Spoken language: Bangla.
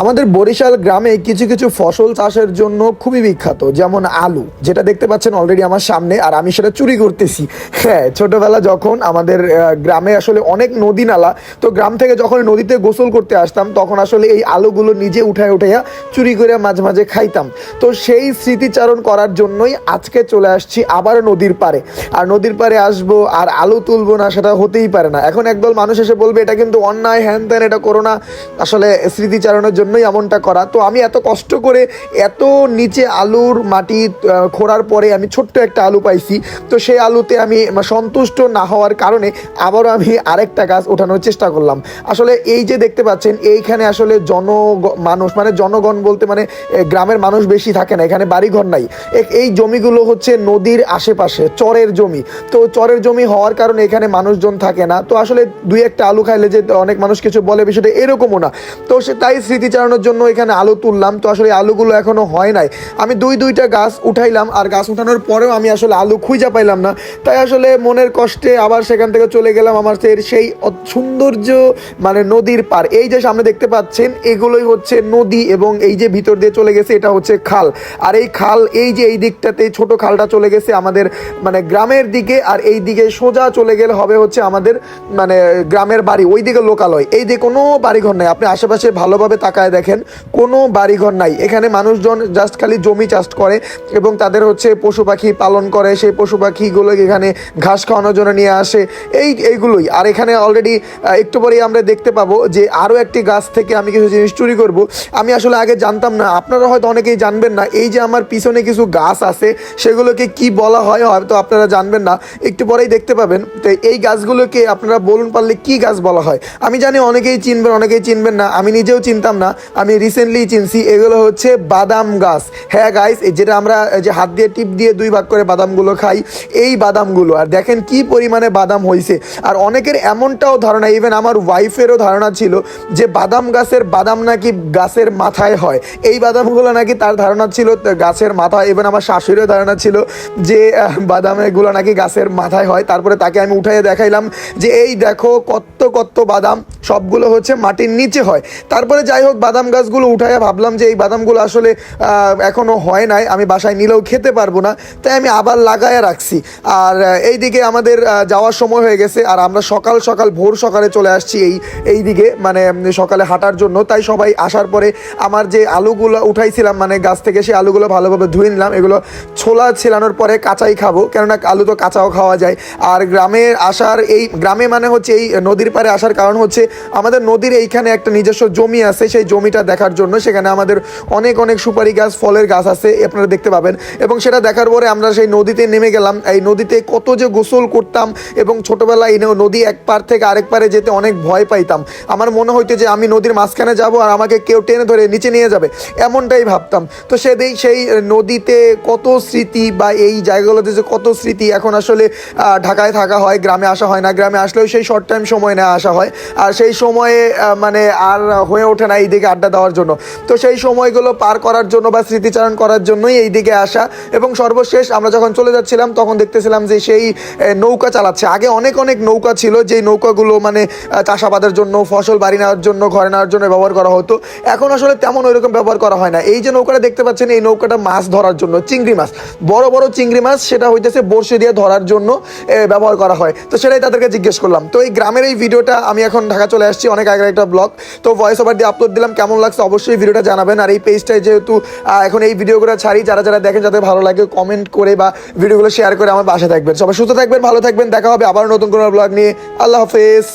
আমাদের বরিশাল গ্রামে কিছু কিছু ফসল চাষের জন্য খুবই বিখ্যাত, যেমন আলু, যেটা দেখতে পাচ্ছেন অলরেডি আমার সামনে, আর আমি সেটা চুরি করতেছি। হ্যাঁ ছোটবেলা যখন আমাদের গ্রামে আসলে অনেক নদী নালা, তো গ্রাম থেকে যখন নদীতে গোসল করতে আসতাম, তখন আসলে এই আলুগুলো নিজে উঠায় উঠাইয়া চুরি করে মাঝে মাঝে খাইতাম। তো সেই স্মৃতিচারণ করার জন্যই আজকে চলে আসছি আবার নদীর পারে আর নদীর পারে আসব, আর আলু তুলবো না, সেটা হতেই পারে না। এখন একদল মানুষ এসে বলবে, এটা কিন্তু অন্যায়, হ্যান ত্যান, এটা করোনা আসলে স্মৃতিচারণের জন্যই এমনটা করা। তো আমি এত কষ্ট করে এত নিচে আলুর মাটি খোঁড়ার পরে আমি ছোট্ট একটা আলু পাইছি। তো সেই আলুতে আমি সন্তুষ্ট না হওয়ার কারণে আবারও আমি আরেকটা গাছ ওঠানোর চেষ্টা করলাম। আসলে এই যে দেখতে পাচ্ছেন, এইখানে আসলে জন মানুষ মানে জনগণ বলতে মানে গ্রামের মানুষ বেশি থাকে না, এখানে বাড়িঘর নাই। এই জমিগুলো হচ্ছে নদীর আশেপাশে, চরের জমি। তো চরের জমি হওয়ার কারণে এখানে মানুষজন থাকে না। তো আসলে দুই একটা আলু খাইলে যে অনেক মানুষ কিছু বলে বিষয়টা এরকমও না। তো সে তাই স্মৃতিচারণের জন্য এখানে আলু তুললাম। তো আসলে আলুগুলো এখনও হয় নাই। আমি দুই দুইটা গাছ উঠাইলাম আর গাছ উঠানোর পরেও আমি আসলে আলু খুঁজে পাইলাম না। তাই আসলে মনের কষ্টে আবার সেখান থেকে চলে গেলাম আমার সেই- সৌন্দর্য মানে নদীর পার এই যে সামনে দেখতে পাচ্ছেন, এগুলোই হচ্ছে নদী এবং এই যে ভিতর দিয়ে চলে গেছে, এটা হচ্ছে খাল। আর এই খাল, এই যে এই দিকটাতে ছোট খালটা চলে গেছে আমাদের মানে গ্রামের দিকে। আর এই দিকে সোজা চলে গেলে হবে হচ্ছে আমাদের মানে গ্রামের বাড়ি ওই দিকে লোকালয়। এই দিকে কোনো বাড়িঘর নাই। আপনি আশেপাশে ভালোভাবে তাকায় দেখেন, কোনো বাড়িঘর নাই। এখানে মানুষজন জাস্ট খালি জমি চাষ করে এবং তাদের হচ্ছে পশু পাখি পালন করে। সেই পশু পাখিগুলো এখানে ঘাস খাওয়ানোর জন্য নিয়ে আসে। এই, এইগুলোই। আর এখানে অলরেডি একটু পরেই আমরা দেখতে পাবো যে আরও একটি গাছ থেকে আমি কিছু জিনিস চুরি করব। আমি আসলে আগে জানতাম না। আপনারা হয়তো অনেকেই জানবেন না, এই যে আমার পিছনে কিছু গাছ আছে, সেগুলোকে কি বলা হয় হয়তো আপনারা জানবেন না। একটু পরেই দেখতে পাবেন। তো এই গাছগুলোকে আপনারা বলুন পারলে কি গাছ বলা হয়? আমি জানি অনেকেই চিনবেন অনেকেই চিনবেন না। আমি নিজেও চিনতাম না। আমি রিসেন্টলি চিনছি, এগুলো হচ্ছে বাদাম গাছ। হ্যাঁ গাইস যেটা আমরা যে হাত দিয়ে টিপ দিয়ে দুই ভাগ করে বাদামগুলো খাই, এই বাদামগুলো। আর দেখেন কি পরিমাণে বাদাম হয়েছে আর অনেকের এমনটাও ধারণা ইভেন আমার ওয়াইফেরও ধারণা ছিল যে বাদাম গাছের বাদাম নাকি গাছের মাথায় হয়। এই বাদামগুলো নাকি তার ধারণা ছিল গাছের মাথায় ইভেন আমার শাশুড়িরও ধারণা ছিল যে বাদামগুলো নাকি গাছের মাথায় হয়। তারপরে তাকে আমি উঠাইয়ে দেখাইলাম যে, এই দেখো কত কত বাদাম, সবগুলো হচ্ছে মাটির নিচে হয়। তারপরে যাই হোক বাদাম গাছগুলো উঠাইয়া ভাবলাম যে এই বাদামগুলো আসলে এখনও হয় নাই আমি বাসায় নিলেও খেতে পারব না তাই আমি আবার লাগায়া রাখছি। আর আহ, এইদিকে আমাদের যাওয়ার সময় হয়ে গেছে আর আমরা সকাল সকাল ভোর সকালে চলে আসছি এই এই দিকে মানে সকালে হাঁটার জন্য তাই সবাই আসার পরে আমার যে আলুগুলো উঠাইছিলাম মানে গাছ থেকে সেই আলুগুলো ভালোভাবে ধুয়ে নিলাম এগুলো ছোলা ছিলানোর পরে কাঁচাই খাব কেননা আলু তো কাঁচাও খাওয়া যায়। আর গ্রামে আসার এই গ্রামে মানে হচ্ছে এই নদীর পারে আসার কারণ হচ্ছে আমাদের নদীর এইখানে একটা নিজস্ব জমি আছে সেই জমিটা দেখার জন্য সেখানে আমাদের অনেক অনেক সুপারি গাছ, ফলের গাছ আছে, আপনারা দেখতে পাবেন। এবং সেটা দেখার পরে আমরা সেই নদীতে নেমে গেলাম। এই নদীতে কত যে গোসল করতাম এবং ছোটবেলায় এনেও নদী এক পার থেকে আরেক পারে যেতে অনেক ভয় পাইতাম। আমার মনে হইতো যে আমি নদীর মাঝখানে যাব আর আমাকে কেউ টেনে ধরে নিচে নিয়ে যাবে। এমনটাই ভাবতাম। তো সেদিন সেই নদীতে কত স্মৃতি বা এই জায়গাগুলোতে যে কত স্মৃতি এখন আসলে ঢাকায় থাকা হয়, গ্রামে আসা হয় না। গ্রামে আসলেও সেই শর্ট টাইম সময় না আসা হয়। আর সেই সময়ে মানে আর হয়ে ওঠে না এইদিকে আড্ডা দেওয়ার জন্য। তো সেই সময়গুলো পার করার জন্য বা স্মৃতিচারণ করার জন্যই এই দিকে আসা এবং সর্বশেষ আমরা যখন চলে যাচ্ছিলাম, তখন দেখতেছিলাম যে সেই নৌকা চালাচ্ছে। আগে অনেক অনেক নৌকা ছিল, যেই নৌকাগুলো মানে চাষাবাদের জন্য, ফসল বাড়ি নেওয়ার জন্য, ঘরে নেওয়ার জন্য ব্যবহার করা হতো। এখন আসলে তেমন ওইরকম ব্যবহার করা হয় না। এই যে নৌকাটা দেখতে পাচ্ছেন, এই নৌকাটা মাছ ধরার জন্য, চিংড়ি মাছ। বড় বড় চিংড়ি মাছ, সেটা হইতেছে বড়শি দিয়ে ধরার জন্য ব্যবহার করা হয়। তো সেটাই তাদেরকে জিজ্ঞেস করলাম। তো এই গ্রামের এই ভিডিওটা আমি এখন ঢাকা চলে আসছি, অনেক আগের একটা ব্লগ। তো ভয়েস ওভার দিয়ে আপলোড দিলাম কেমন লাগছে, অবশ্যই ভিডিওটা জানাবেন। আর এই পেজটায় যেহেতু এখন এই ভিডিওগুলো ছাড়ি, যারা যারা দেখেন যাদের ভালো লাগে কমেন্ট করে বা ভিডিওগুলো শেয়ার করে আমার বাসা থাকবেন। সবাই সুস্থ থাকবেন, ভালো থাকবেন, দেখা হবে আবার নতুন কোনো ব্লগ নিয়ে। আল্লাহ হাফেজ।